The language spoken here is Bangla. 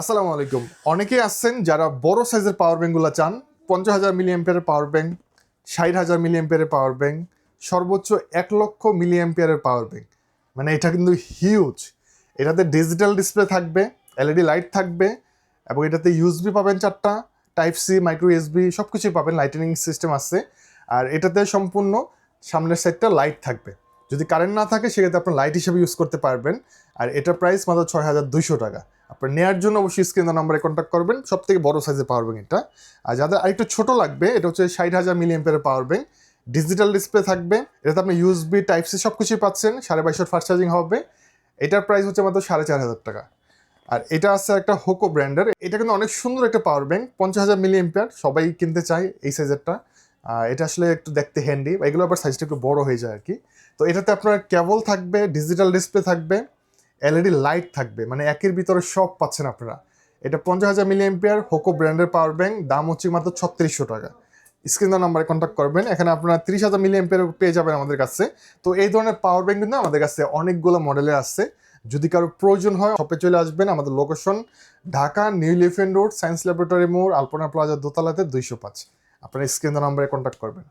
আসসালামু আলাইকুম। অনেকেই আসছেন যারা বড় সাইজের পাওয়ার ব্যাঙ্কগুলো চান। পঞ্চাশ হাজার মিলি এম্পিয়ারের পাওয়ার ব্যাঙ্ক ষাট হাজার মিলি এম্পিয়ারের পাওয়ার ব্যাঙ্ক সর্বোচ্চ এক লক্ষ মিলি এম্পিয়ারের পাওয়ার ব্যাঙ্ক মানে এটা কিন্তু হিউজ এটাতে ডিজিটাল ডিসপ্লে থাকবে এলইডি লাইট থাকবে, এবং এটাতে ইউএসবি পাবেন চারটা টাইপ সি মাইক্রো এসবি সব কিছুই পাবেন লাইটেনিং সিস্টেম আছে। আর এটাতে সম্পূর্ণ সামনের সাইডটা লাইট থাকবে। যদি কারেন্ট না থাকে, সেক্ষেত্রে আপনার লাইট হিসেবে ইউজ করতে পারবেন। আর এটার প্রাইস মাত্র ছয় হাজার দুইশো টাকা। আপনার নেওয়ার জন্য অবশ্যই স্ক্রিন নাম্বারে কন্ট্যাক্ট করবেন। সব থেকে বড় সাইজের পাওয়ার ব্যাঙ্ক এটা। আর যাদের আরেকটু ছোট লাগবে, এটা হচ্ছে ষাট হাজার milliampere power bank digital display থাকবে, এটাতে আপনি ইউএসবি টাইপ সি সব কিছুই পাচ্ছেন, সাড়ে বাইশশো ফাস্ট চার্জিং হবে। এটার প্রাইস হচ্ছে মাত্র সাড়ে চার হাজার টাকা। আর এটা আছে একটা হোকো ব্র্যান্ডের এটা কিন্তু অনেক সুন্দর একটা পাওয়ার ব্যাঙ্ক পঞ্চাশ হাজার মিলি এম্পিয়ার সবাই কিনতে চায় এই সাইজেরটা এটা আসলে একটু দেখতে হ্যান্ডি বা এগুলো আবার সাইজটা একটু বড় হয়ে যায় আর কি। তো এটাতে আপনার কেবল থাকবে ডিজিটাল ডিসপ্লে থাকবে এলইডি লাইট থাকবে মানে একের ভিতরে সব পাচ্ছেন আপনারা। এটা পঞ্চাশ হাজার মিলি এম্পিয়ার হোকো ব্র্যান্ডের পাওয়ার ব্যাঙ্ক দাম হচ্ছে মাত্র ছত্রিশশো টাকা। স্ক্রিন নাম্বারে কন্ট্যাক্ট করবেন, এখানে আপনারা তিরিশ হাজার মিলি এম্পিয়ার পেয়ে যাবেন আমাদের কাছে। তো এই ধরনের পাওয়ার ব্যাঙ্ক কিন্তু আমাদের কাছে অনেকগুলো মডেলের আছে। যদি কারও প্রয়োজন হয় শপে চলে আসবেন, আমাদের location Dhaka new elephant road science laboratory মোড় আলপনা প্লাজা দোতলাতে দুইশো পাঁচ। আপনারা স্ক্রিন নাম্বারে কন্ট্যাক্ট করবেন।